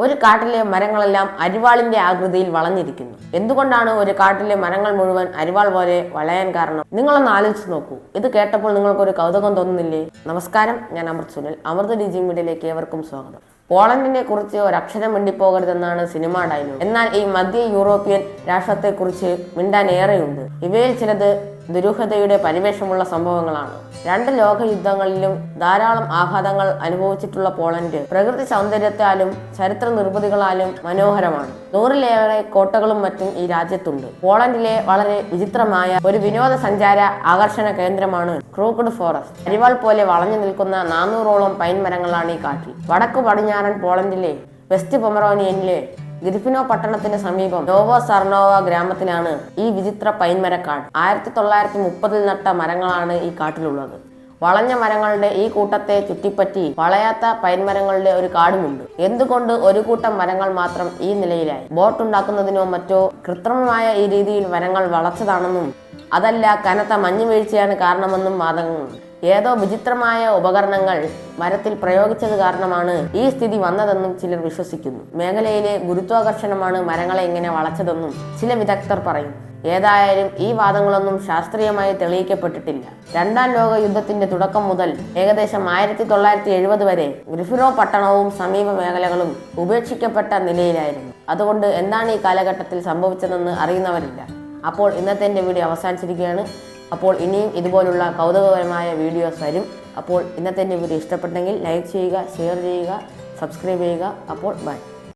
ഒരു കാട്ടിലെ മരങ്ങളെല്ലാം അരിവാളിന്റെ ആകൃതിയിൽ വളഞ്ഞിരിക്കുന്നു. എന്തുകൊണ്ടാണ് ഒരു കാട്ടിലെ മരങ്ങൾ മുഴുവൻ അരിവാൾ പോലെ വളയാൻ കാരണം? നിങ്ങളൊന്ന് ആലോചിച്ച് നോക്കൂ. ഇത് കേട്ടപ്പോൾ നിങ്ങൾക്കൊരു കൗതുകം തോന്നുന്നില്ലേ? നമസ്കാരം ഞാൻ അമൃത് സുനിൽ. അമൃത് ഡിജി മീഡിയയിലേക്ക് ഏവർക്കും സ്വാഗതം. പോളണ്ടിനെ കുറിച്ച് ഒരക്ഷരം മിണ്ടിപ്പോകരുതെന്നാണ് സിനിമ ഡയലോഗ്. എന്നാൽ ഈ മധ്യ യൂറോപ്യൻ രാഷ്ട്രത്തെക്കുറിച്ച് മിണ്ടാൻ ഏറെയുണ്ട്. ഇവയിൽ ചിലത് ദുരൂഹതയുടെ പരിവേഷമുള്ള സംഭവങ്ങളാണ്. രണ്ട് ലോകയുദ്ധങ്ങളിലും ധാരാളം ആഘാതങ്ങൾ അനുഭവിച്ചിട്ടുള്ള പോളണ്ട് പ്രകൃതി സൗന്ദര്യത്താലും ചരിത്ര നിർമ്മിതികളാലും മനോഹരമാണ്. നൂറിലേറെ കോട്ടകളും മറ്റും ഈ രാജ്യത്തുണ്ട്. പോളണ്ടിലെ വളരെ വിചിത്രമായ ഒരു വിനോദസഞ്ചാര ആകർഷണ കേന്ദ്രമാണ് ക്രൂക്കഡ് ഫോറസ്റ്റ്. അരിവാൾ പോലെ വളഞ്ഞു നിൽക്കുന്ന നാനൂറോളം പൈൻ മരങ്ങളാണ് ഈ കാട്ടിൽ. വടക്കു പടിഞ്ഞാറൻ പോളണ്ടിലെ വെസ്റ്റ് പൊമറോനിയനിലെ ഗ്രിഫിനോ പട്ടണത്തിന് സമീപം നോവോ സർണോവ ഗ്രാമത്തിലാണ് ഈ വിചിത്ര പൈൻമരക്കാട്. ആയിരത്തി തൊള്ളായിരത്തി മുപ്പതിൽ നട്ട മരങ്ങളാണ് ഈ കാട്ടിലുള്ളത്. വളഞ്ഞ മരങ്ങളുടെ ഈ കൂട്ടത്തെ ചുറ്റിപ്പറ്റി വളയാത്ത പൈൻമരങ്ങളുടെ ഒരു കാടുമുണ്ട്. എന്തുകൊണ്ട് ഒരു കൂട്ടം മരങ്ങൾ മാത്രം ഈ നിലയിലായി? ബോട്ട് ഉണ്ടാക്കുന്നതിനോ മറ്റോ കൃത്രിമമായ ഈ രീതിയിൽ മരങ്ങൾ വളച്ചതാണെന്നും അതല്ല കനത്ത മഞ്ഞ് വീഴ്ചയാണ് കാരണമെന്നും വാദങ്ങളുണ്ട്. ഏതോ വിചിത്രമായ ഉപകരണങ്ങൾ മരത്തിൽ പ്രയോഗിച്ചത് കാരണമാണ് ഈ സ്ഥിതി വന്നതെന്നും ചിലർ വിശ്വസിക്കുന്നു. മേഖലയിലെ ഗുരുത്വാകർഷണമാണ് മരങ്ങളെ ഇങ്ങനെ വളച്ചതെന്നും ചില വിദഗ്ധർ പറയും. ഏതായാലും ഈ വാദങ്ങളൊന്നും ശാസ്ത്രീയമായി തെളിയിക്കപ്പെട്ടിട്ടില്ല. രണ്ടാം ലോക യുദ്ധത്തിന്റെ തുടക്കം മുതൽ ഏകദേശം ആയിരത്തി തൊള്ളായിരത്തി എഴുപത് വരെ ഗ്രിഫിനോ പട്ടണവും സമീപ മേഖലകളും ഉപേക്ഷിക്കപ്പെട്ട നിലയിലായിരുന്നു. അതുകൊണ്ട് എന്താണ് ഈ കാലഘട്ടത്തിൽ സംഭവിച്ചതെന്ന് അറിയുന്നവരില്ല. അപ്പോൾ ഇന്നത്തെ എന്റെ വീഡിയോ അവസാനിച്ചിരിക്കുകയാണ്. അപ്പോൾ ഇനിയും ഇതുപോലുള്ള കൗതുകപരമായ വീഡിയോസ് വരും. അപ്പോൾ ഇന്നത്തെ വീഡിയോ ഇഷ്ടപ്പെട്ടെങ്കിൽ ലൈക്ക് ചെയ്യുക ഷെയർ ചെയ്യുക സബ്സ്ക്രൈബ് ചെയ്യുക. അപ്പോൾ ബൈ.